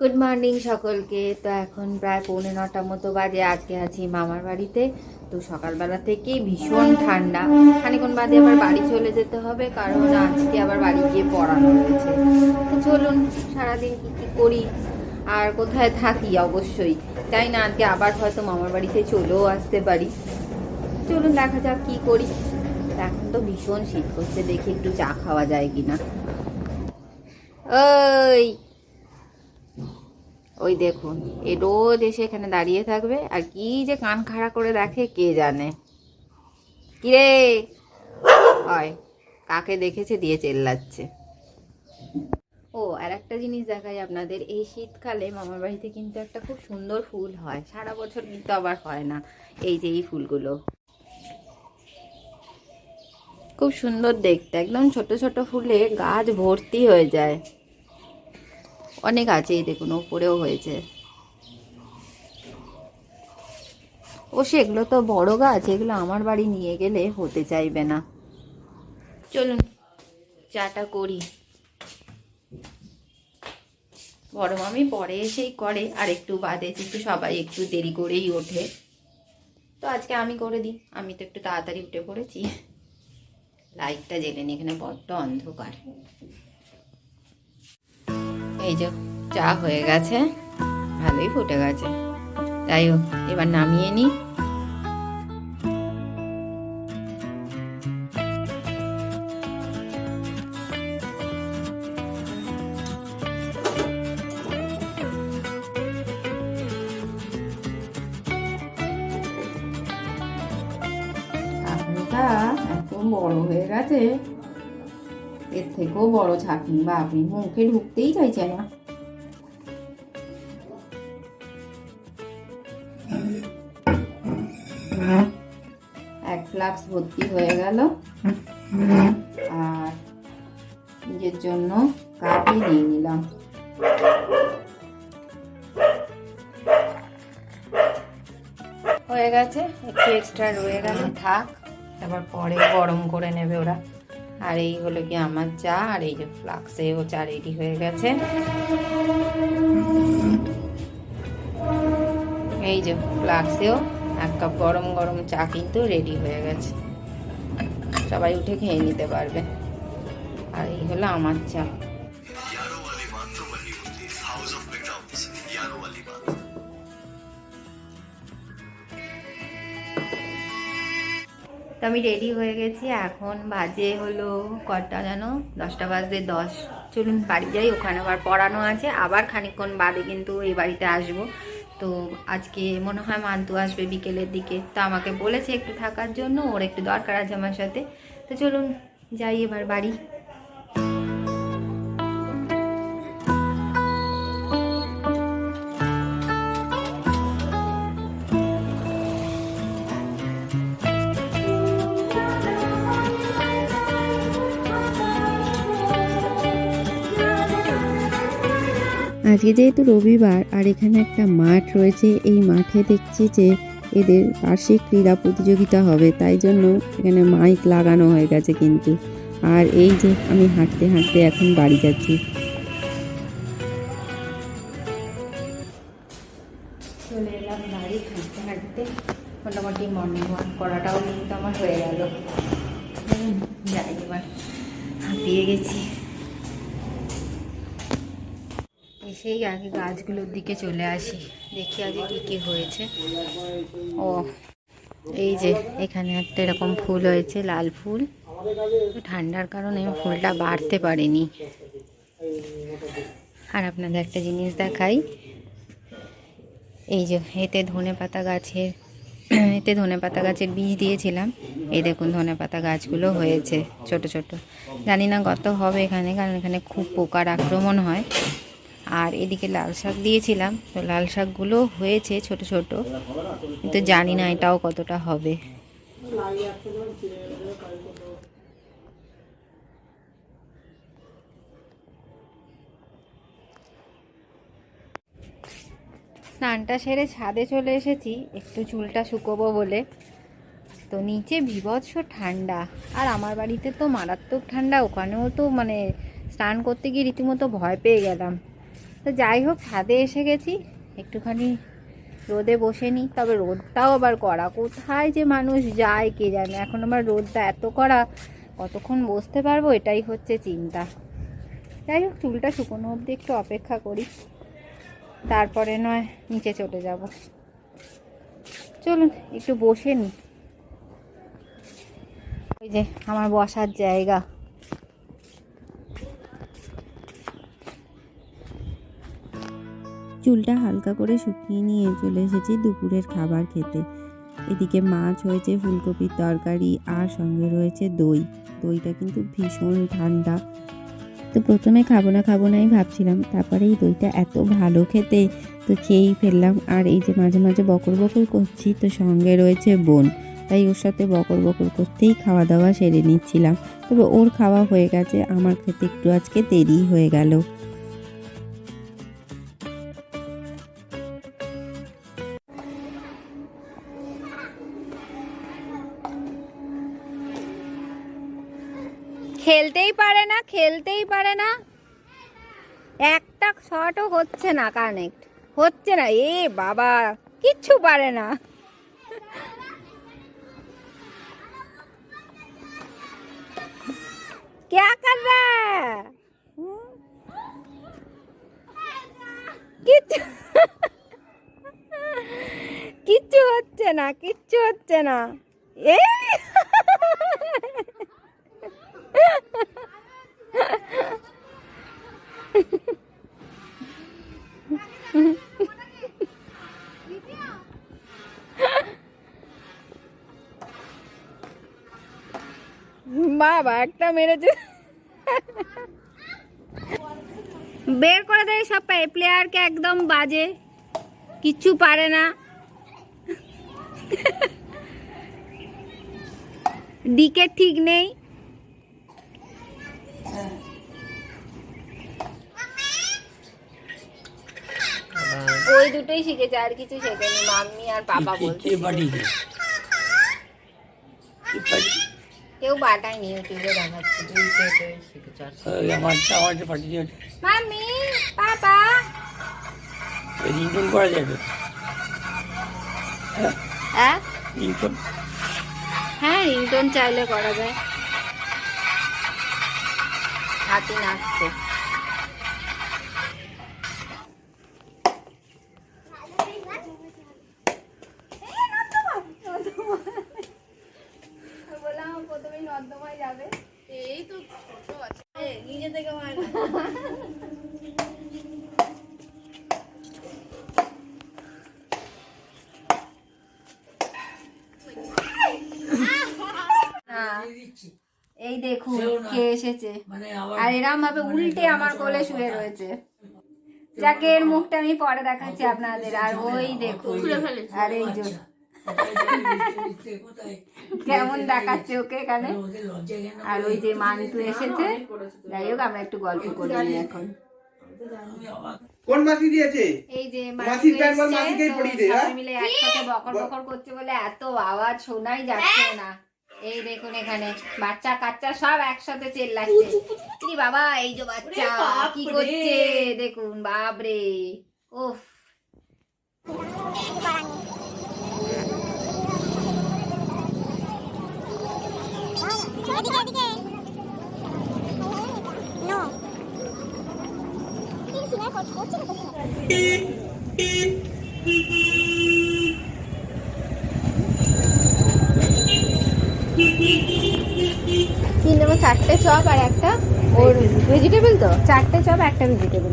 Good morning সকলকে। তো এখন প্রায় পৌনে নটা মতো বাজে, আজকে আছি মামার বাড়িতে। তো সকালবেলা থেকেই ভীষণ ঠান্ডা। খানিক্ষণ বাদে আবার বাড়ি চলে যেতে হবে, কারণ আজকে আবার বাড়ি গিয়ে পড়ানো রয়েছে। তো চলুন, সারাদিন কী কী করি? আর কোথায় থাকি? অবশ্যই। তাই না, আজকে আবার হয়তো মামার বাড়িতে চলেও আসতে পারি। চলুন দেখা যাক কী করি। এখন তো ভীষণ শীত করছে, দেখি একটু চা খাওয়া যায় কিনা। ওই! ওই দেখুন, এ রোজ এসে এখানে দাঁড়িয়ে থাকবে, আর কি যে কান খাড়া করে দেখে কে জানে। কিরে? হয়, কাকে দেখেছে দিয়ে চেল্লাচ্ছে। ও, আর একটা জিনিস দেখাই আপনাদের, এই শীতকালে মামার বাড়িতে কিন্তু একটা খুব সুন্দর ফুল হয়, সারা বছর কিন্তু আবার হয় না, এই যে এই ফুলগুলো। খুব সুন্দর দেখতে, একদম ছোট ছোট ফুলে গাছ ভর্তি হয়ে যায়। অনেক আছে দেখুন, ওপরেও হয়েছে। ও সেগুলো তো বড় গাছ, এগুলো আমার বাড়ি নিয়ে গেলে হতে চাইবে না। চলুন, চাটা করি। বড় মামি পরে এসেই করে, আর একটু বাদে কিন্তু সবাই একটু দেরি করেই ওঠে। তো আজকে আমি করে দিই, আমি তো একটু তাড়াতাড়ি উঠে পড়েছি। লাইটটা জেলে নি, এখানে বড্ড অন্ধকার। এই যে চা হয়ে গেছে, ভালোই ফুটে গেছে। যাই হোক, এবার নামিয়ে নিই। ছাঁকনিটা এত বড় হয়ে গেছে। এর থেকেও বড় ছাঁকনি বা আপনি মুখে ঢুকতেই চাইছে না। এক ফ্লাক্স ভর্তি হয়ে গেল। আর নিজের জন্য কাপই নিয়ে নিলাম। হয়ে গেছে একটু এক্সট্রা রয়ে গেল। থাক তারপর পরে গরম করে নেবে ওরা। আর এই হলো কি আমার চা, আর এই যে ফ্লাক্সেও চা রেডি হয়ে গেছে। এই যে ফ্লাক্সেও এক কাপ গরম গরম চা কিন্তু রেডি হয়ে গেছে। সবাই উঠে খেয়ে নিতে পারবে। আর এই হলো আমার চা। তো আমি রেডি হয়ে গেছি। এখন বাজে হলো কটা যেন দশটা বাজে দশ। চলুন বাড়ি যাই, ওখানে আবার পড়ানো আছে। আবার খানিকক্ষণ বাদে কিন্তু এই বাড়িতে আসব। তো আজকে মনে হয় মান্তু আসবে বিকেলের দিকে। তো আমাকে বলেছে একটু থাকার জন্য, ওর একটু দরকার আছে আমার সাথে। তো চলুন যাই এবার বাড়ি। আজকে যেহেতু রবিবার আর এখানে একটা মাঠ রয়েছে, এই মাঠে দেখছি যে এদের বার্ষিক ক্রীড়া প্রতিযোগিতা হবে, তাই জন্য এখানে মাইক লাগানো হয়ে গেছে কিন্তু। আর এই যে আমি হাঁটতে হাঁটতে এখন বাড়ি যাচ্ছি। মোটামুটি মর্নিং ওয়াক করাটাও কিন্তু আমার হয়ে গেল। যাই এবার, হাঁপিয়ে গেছি। এসেই আগে গাছগুলোর দিকে চলে আসি। দেখি আগে কী কী হয়েছে। ও, এই যে এখানে একটা এরকম ফুল হয়েছে, লাল ফুল। ঠান্ডার কারণে ফুলটা বাড়তে পারেনি। আর আপনাদের একটা জিনিস দেখাই। এই যে এতে ধনে পাতা গাছের, এতে ধনে পাতা গাছের বীজ দিয়েছিলাম। এই দেখুন ধনে পাতা গাছগুলো হয়েছে, ছোট ছোট। জানি না গত হবে এখানে, কারণ এখানে খুব পোকার আক্রমণ হয়। আর এদিকে লাল শাক দিয়েছিলাম। তো লাল শাকগুলো হয়েছে ছোট ছোট। কিন্তু জানি না এটাও কতটা হবে। স্নানটা সেরে ছাদে চলে এসেছি। একটু চুলটা শুকোবো বলে। তো নিচে বিভৎস ঠান্ডা। আর আমার বাড়িতে তো মারাত্মক ঠান্ডা। ওখানেও তো মানে স্নান করতে গিয়ে রীতিমতো ভয় পেয়ে গেলাম। তো যাই হোক, ছাদে এসে গেছি। একটুখানি রোদে বসে নিই তবে রোদটাও আবার করা। কোথায় যে মানুষ যায় কে জানে? এখন আমার রোদটা এত করা, কতক্ষণ বসতে পারব এটাই হচ্ছে চিন্তা। যাই হোক, চুলটা শুকনো অবধি একটু অপেক্ষা করি। তারপরে নয়, নিচে চলে যাব। চলুন, একটু বসে নিই ওই যে, আমার বসার জায়গা। চুলটা হালকা করে শুকিয়ে নিয়ে চলে এসেছি দুপুরের খাবার খেতে। এদিকে মাছ হয়েছে, ফুলকপির তরকারি আর সঙ্গে রয়েছে দই। দইটা কিন্তু ভীষণ ঠান্ডা। তো প্রথমে খাব না খাব নাই ভাবছিলাম, তারপরে এই দইটা এত ভালো খেতে, তো খেয়েই ফেললাম। আর এই যে মাঝে মাঝে বকর বকর করছি, তো সঙ্গে রয়েছে বোন। তাই ওর সাথে বকর বকর করতেই খাওয়া দাওয়া সেরে নিচ্ছিলাম। তবে ওর খাওয়া হয়ে গেছে, আমার খেতে একটু আজকে দেরি হয়ে গেল। খেলতেই পারে না খেলতেই পারে না একটা শটও হচ্ছে না কানেক্ট হচ্ছে না এ বাবা কিচ্ছু পারে না क्या कर रहा है কিচ্ছু কিচ্ছু হচ্ছে না কিচ্ছু হচ্ছে না এই বাবা, একটা মেরেছে। বের করে দেয় সব প্লেয়ারকে একদম বাজে। কিচ্ছু পারে না। দিকে ঠিক নেই। ওই দুটোই শিখেছে আর কিছু শেখেনি। মাম্মি আর পাপা বলছে কেউ বাটায়নি ইউটিউবে দেখাচ্ছে। মাম্মি পাপা। রিংটোন করা যাবে? হ্যাঁ। রিংটোন? হ্যাঁ রিংটোন চাইলে করা যায়। হাতি নাচছে বললাম প্রথমেই নর্দমায় যাবে এই তো ছোট আছে নিজে থেকে হয় না এই দেখুন কে এসেছে। মানে আর এরম ভাবে উল্টে আমার কোলে শুয়ে রয়েছে। যাকে এর মুখটা আমি পরে দেখাচ্ছি আপনাদের। আর ওই দেখুন। আর এই যে কেমন দেখাচ্ছে ওকে এখানে? আর ওই যে মান্তু এসেছে। যাই হোক আমরা একটু গল্প করি এখন। কোন মাসি দিয়েছে? এই যে মাসির মাসিকেই তো দে, হ্যাঁ? মিলে একসাথে বকর বকর করছে বলে এত আওয়াজ শোনাই যাচ্ছে না। এই দেখুন এখানে বাচ্চা কাচ্চা সব একসাথে চেল্লাচ্ছে। বাবা এই যে বাচ্চা কি করছে? দেখুন বাপরে। ওফ এদিকে এদিকে নো সিনার কোচ করছে না কি নেব চারটে চপ আর একটা ওর ভেজিটেবল তো? চারটে চপ, একটা ভেজিটেবল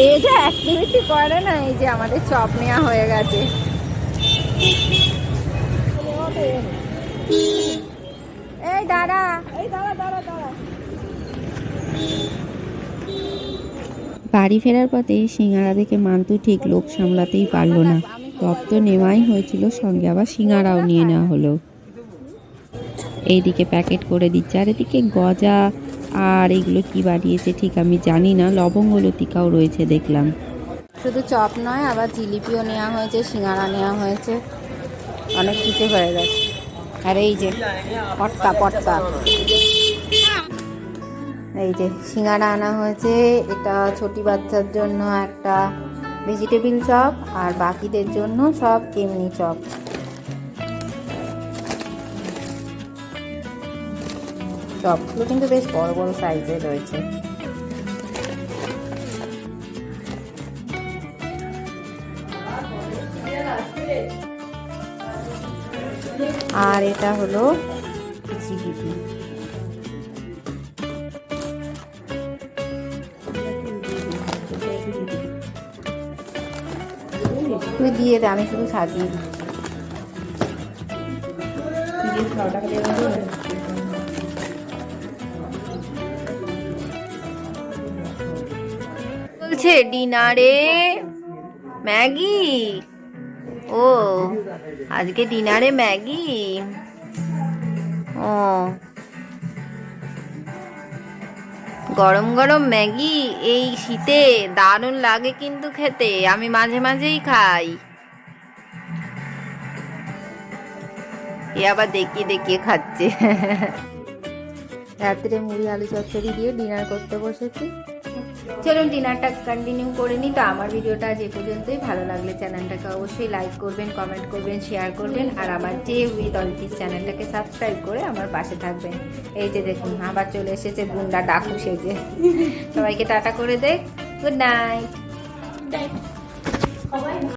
এই যে অ্যাক্টিভিটি করে না, এই যে আমাদের চপ নেওয়া হয়ে গেছে। এই দাঁড়া এই দাঁড়া দাঁড়া দাঁড়া। বাড়ি ফেরার পথে সিঙ্গারা দেখে মান্তু ঠিক লোভ সামলাতেই পারল না। টপ তো নেওয়াই হয়েছিল সঙ্গে, আবার সিঙ্গারাও নিয়ে নেওয়া হলো। এইদিকে প্যাকেট করে দিচ্ছে, আর এদিকে গজা আর এগুলো কি বানিয়েছে ঠিক আমি জানি না, লবঙ্গ লতিকাও রয়েছে দেখলাম। শুধু চপ নয়, আবার জিলিপিও নেওয়া হয়েছে, সিঙ্গারা নেওয়া হয়েছে। অনেক কিছু হয়ে গেছে। আর এই যে, পটকা পটকা। এই যে সিঙ্গারা আনা হয়েছে, এটা ছোটি বাচ্চার জন্য একটা ভেজিটেবিল চপ আর বাকিদের জন্য সব এমনি চপ চপগুলো কিন্তু বেশ বড় বড় সাইজের রয়েছে। আর এটা হলো তুই দিয়ে দে, আমি শুধু সাজিয়ে দিচ্ছি। বলছে, ডিনারে ম্যাগি? ও, আজকে ডিনারে ম্যাগি? ও। গরম গরম ম্যাগি, এই শীতে দারুণ লাগে কিন্তু খেতে, আমি মাঝে মাঝেই খাই। এ আবার দেখিয়ে দেখিয়ে খাচ্ছে। রাত্রে মুড়ি, আলু চচ্চড়ি দিয়ে ডিনার করতে বসেছি। চলুন ডিনারটা কন্টিনিউ করে নিই। তো আমার ভিডিওটা এ পর্যন্তই। ভালো লাগলে চ্যানেলটাকে অবশ্যই লাইক করবেন কমেন্ট করবেন শেয়ার করবেন। আর আমার যে উইথ অলিটিস চ্যানেলটাকে সাবস্ক্রাইব করে আমার পাশে থাকবেন। এই যে দেখুন, আবার চলে এসেছে গুন্ডা ডাকু সেজে সবাইকে টাটা করে দেখ গুড নাইট